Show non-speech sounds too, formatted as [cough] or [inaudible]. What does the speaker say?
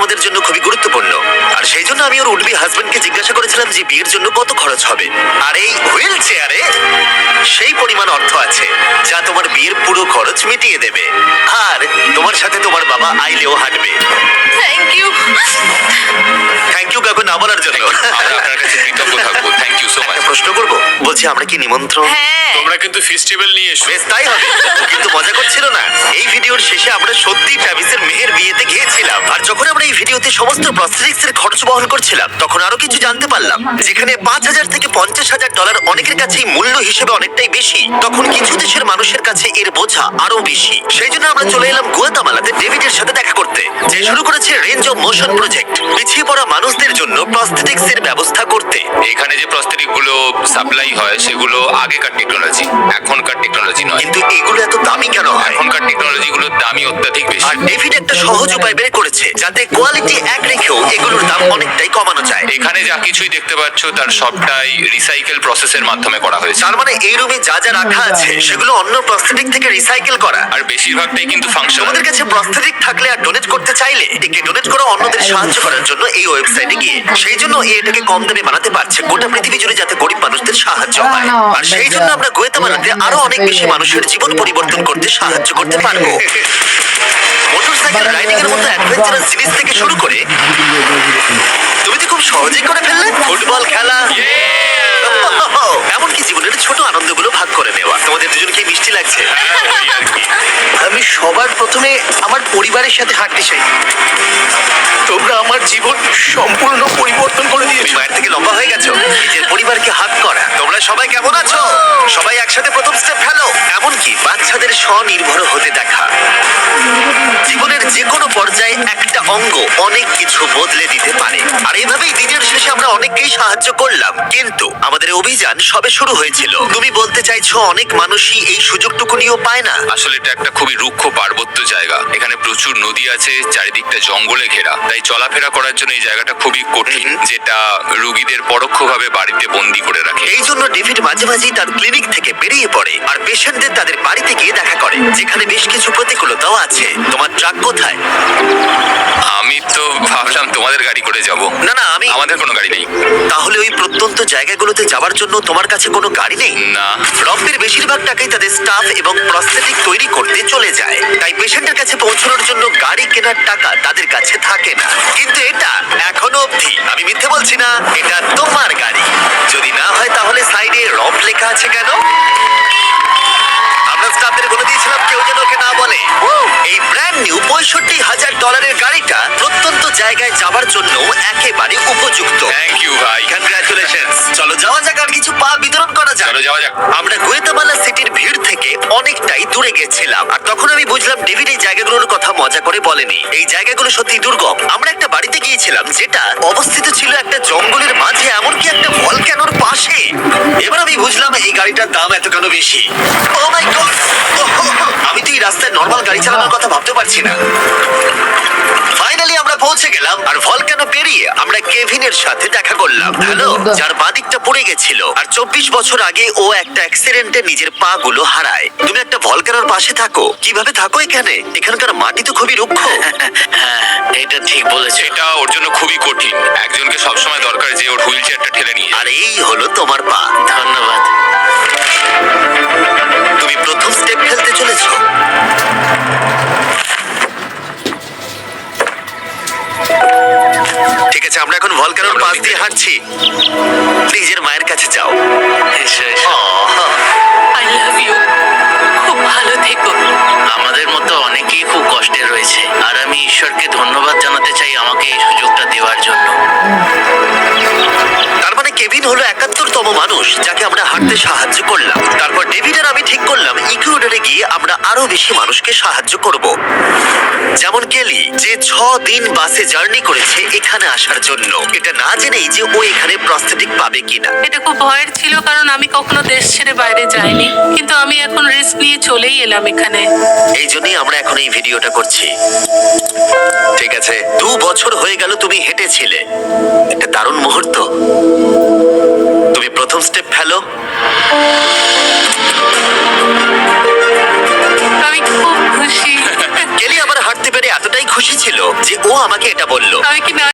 তোমাদের জন্য খুবই গুরুত্বপূর্ণ। আর সেই জন্য আমি ওর উডবি হাজবেন্ডকে জিজ্ঞাসা করেছিলাম যে বিয়ের জন্য কত খরচ হবে। আর এই হুইল চেয়ারে সেই পরিমাণ অর্থ আছে যা তোমার বিয়ের পুরো খরচ মিটিয়ে দেবে। আর তোমার সাথে তোমার বাবা আইলেও হাঁটবে। থ্যাংক ইউ থ্যাংক ইউ কাকু না বলার জন্য। আমরা আপনার কাছে কৃতজ্ঞ থাকব। থ্যাংক ইউ সো মাচ প্রশ্ন করব? বলছি আমরা কি নিমন্ত্রণ? হ্যাঁ। তোমরা কিন্তু ফেস্টিভ্যাল নিয়ে এসো। বেশ তাই হবে। কিন্তু মজা করছিল না। এই ভিডিওর শেষে আমরা সত্যি ট্রাভিসের মেয়ের বিয়েতে গিয়েছিলাম। আর যখন আমরা এই ভিডিওতে সমস্ত প্রস্থেটিক্স এর খরচ বহন করছিলাম তখন আরও কিছু জানতে পারলাম। যেখানে পাঁচ হাজার থেকে পঞ্চাশ হাজার ডলার অনেকের কাছেই মূল্য হিসেবে অনেকটাই বেশি। তখন কিছু দেশের মানুষের কাছে এর বোঝা আরও বেশি। সেই জন্য আমরা চলে এলাম গুয়াতামালাতে ডেভিডের সাথে দেখা করতে যে শুরু করেছে রেঞ্জ অফ মোশন প্রজেক্ট পিছিয়ে পড়া মানুষদের জন্য প্রস্থেটিক্স এর ব্যবস্থা করতে। এখানে যে প্রস্তরিকগুলো সাপ্লাই হয় সেগুলো আগেকার টেকনোলজি এখনকার টেকনোলজি নয়। কিন্তু এগুলো এত দামি কেন হয়? এখনকার টেকনোলজি গুলোর দামই অত্যাধিক বেশি। আর ডেভিড একটা সহজ উপায় বের করেছে যাতে কোয়ালিটি এক রেখেও এগুলোর দাম অনেকটাই কমানো যায়। এখানে যা কিছুই দেখতে পাচ্ছ তার সবটাই রিসাইকেল প্রসেসের মাধ্যমে করা হয়েছে। তার মানে এই রুমে যা যা রাখা আছে সেগুলো অন্য প্রস্থেটিক থেকে রিসাইকেল করা। আর বেশিরভাগটাই কিন্তু ফাংশনাল তোমাদের কাছে প্রস্থেটিক থাকলে আর ডোনেট করতে চাইলে একে ডোনেট করা অন্যদের সাহায্য করার জন্য এই ওয়েবসাইটে গিয়ে। সেই জন্য এটাকে কম দামে বানাতে পারছে গোটা পৃথিবী জুড়ে যাতে গরিব মানুষদের সাহায্য হয় আর সেই জন্য আমরা গোয়েতা বানাতে আরও অনেক বেশি মানুষের জীবন পরিবর্তন করতে সাহায্য করতে পারব। মোটরসাইকেল রাইডিং এর মতো অ্যাডভেঞ্চারাস জিনিস থেকে শুরু করে তুমি তো খুব সহজেই করে ফেললে? ফুটবল খেলা? [laughs] এমনকি জীবনের ছোট আনন্দগুলো ভাগ করে নেওয়া। তোমাদের দুজনকে মিষ্টি লাগছে। [laughs] আমি সবার প্রথমে আমার পরিবারের সাথে হাঁটতে চাই। তোমরা আমার জীবন সম্পূর্ণ পরিবর্তন করে দিয়েছ। মায়ের থেকে লম্বা হয়ে গেছো। নিজের পরিবারকে হাত করা। তোমরা সবাই কেমন আছো? এমনকি বাচ্চাদের স্বনির্ভর হতে দেখা। জীবনের যে কোনো পর্যায়ে একটা অঙ্গ অনেক কিছু বদলে দিতে পারে। আর এভাবেই দিনের শেষে আমরা অনেককেই সাহায্য করলাম কিন্তু আমাদের অভিযান সবে শুরু হয়েছিল। তুমি বলতে চাইছো অনেক মানুষই এই সুযোগটুকু নিয়েও পায় না? আসলে এটা একটা খুবই রুক্ষ পার্বত্য জায়গা। এখানে প্রচুর নদী আছে চারিদিকটা জঙ্গলে ঘেরা। তাই চলাফেরা করার জন্য এই জায়গাটা খুবই কঠিন যেটা রুগীদের পরোক্ষভাবে বাড়িতে বন্দি করে রাখে। এই জন্য ডেভিড মাঝে মাঝেই তার ক্লিনিক থেকে বেরিয়ে পড়ে আর পেশেন্টদের তাদের বাড়িতে গিয়ে দেখা করে যেখানে বেশ কিছু প্রতিকূলতাও আছে। তোমার ট্রাক কোথায়? আমি তো ভাবলাম তোমাদের গাড়ি করে যাব। না আমাদের কোনো গাড়ি নেই। তাহলে ওই প্রত্যন্ত জায়গাগুলোতে যাওয়ার জন্য তোমার কাছে কোনো গাড়ি নেই? না। রম্পের বেশিরভাগ টাকাই তাদের স্টাফ এবং প্রস্থেটিক তৈরি করতে চলে যায়। তাই পেশেন্টের কাছে পৌঁছানোর জন্য গাড়ি কেনার টাকা তাদের কাছে থাকে না। কিন্তু এটা এখনও অবধি। আমি মিথ্যে বলছি না এটা তোমার গাড়ি। যদি না হয় তাহলে সাইডে রম্প লেখা আছে কেন? আমরা স্টাফদের বলে দিয়েছিলাম কেউ যেন ওকে না বলে। এই ব্র্যান্ড নিউ পঁয়ষট্টি হাজার ডলারের গাড়িটা জায়গায় যাবার জন্য একেবারে উপযুক্ত। থ্যাংক ইউ ভাই। কনগ্রাচুলেশন চলো যাওয়া যাক আর কিছু পা বিতরণ করা যাক। চলো যাওয়া যাক। আমরা গোয়েতামালা সিটির ভিড় থেকে অনেকটাই দূরে গেছিলাম। আর তখন আমি বুঝলাম ডেভিড এই জায়গাগুলোর কথা মজা করে বলেনি। এই জায়গাগুলো সত্যি দুর্গম। আমরা একটা বাড়িতে গিয়েছিলাম যেটা অবস্থিত ছিল একটা জঙ্গলের মাঝে এমনকি একটা ভলক্যানোর পাশে। এবার আমি বুঝলাম এই গাড়িটার দাম এত কেন বেশি ও মাই গড আমি তো এই রাস্তায় নর্মাল গাড়ি চালানোর কথা ভাবতে পারছি না। গেলাম আর ভলকানো পেরিয়ে? আমরা কেভিনের সাথে দেখা করলাম। হ্যালো যার বাদিকটা পড়ে গেছিল। আর চব্বিশ বছর আগে ও একটা অ্যাক্সিডেন্টে নিজের পা গুলো হারায়। তুমি একটা ভলকানোর পাশে থাকো। কীভাবে থাকো এখানে? এখানকার মাটি তো খুবই রুক্ষ। হ্যাঁ এটা ঠিক বলেছ। এটা ওর জন্য খুবই কঠিন। একজনকে সবসময় দরকার যে ওর হুইল চেয়ারটা ঠেলে নিয়ে আর এই হলো তোমার পা। ধন্যবাদ। তুমি প্রথম স্টেপ ফেলতে পাশ দিয়ে হাঁটছি। নিজের মায়ের কাছে যাও। এসো, এসো। আই লাভ ইউ খুব ভালো থেকো। আমাদের মতো অনেকেই খুব কষ্টে রয়েছে। আর আমি ঈশ্বরকে ধন্যবাদ জানাতে চাই আমাকে এই সুযোগটা দেওয়ার জন্য। তার মানে কেভিন হলো একাত্তরতম মানুষ যাকে আমরা হাঁটতে সাহায্য করলাম। তারপর ডেভিড আর আমি আরও বেশি মানুষকে সাহায্য করব। যেমন কেলি যে ছ দিন বাসে জার্নি করেছে এখানে আসার জন্য। এটা না জেনেই যে ও এখানে প্রস্থেটিক পাবে কিনা। এটা খুব ভয়ের ছিল কারণ আমি কখনো দেশ ছেড়ে বাইরে যাইনি। কিন্তু আমি এখন রিস্ক নিয়ে চলেই এলাম এখানে। এই জন্যই আমরা এখন এই ভিডিওটা করছি। ঠিক আছে দু বছর হয়ে গেল তুমি হেঁটেছিলে। একটা দারুণ মুহূর্ত। তুমি প্রথম স্টেপ ফেলো। আমাকে এটা বলল। আমি কি